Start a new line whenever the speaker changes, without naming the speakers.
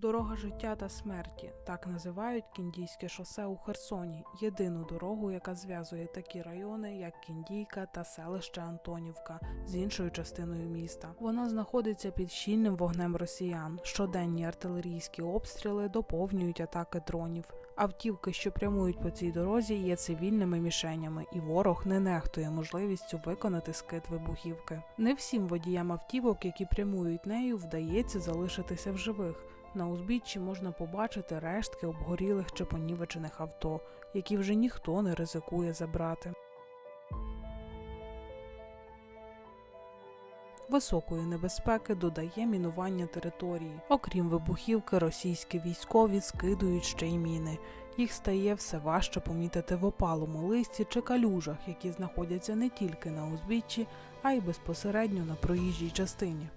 Дорога життя та смерті так називають Кіндійське шосе у Херсоні, єдину дорогу, яка зв'язує такі райони, як Кіндійка та селище Антонівка з іншою частиною міста. Вона знаходиться під щільним вогнем росіян. Щоденні артилерійські обстріли доповнюють атаки дронів. Автівки, що прямують по цій дорозі, є цивільними мішенями, і ворог не нехтує можливістю виконати скид вибухівки. Не всім водіям автівок, які прямують нею, вдається залишитися в живих. На узбіччі можна побачити рештки обгорілих чи понівечених авто, які вже ніхто не ризикує забрати. Високої небезпеки додає мінування території. Окрім вибухівки, російські військові скидують ще й міни. Їх стає все важче помітити в опалому листі чи калюжах, які знаходяться не тільки на узбіччі, а й безпосередньо на проїжджій частині.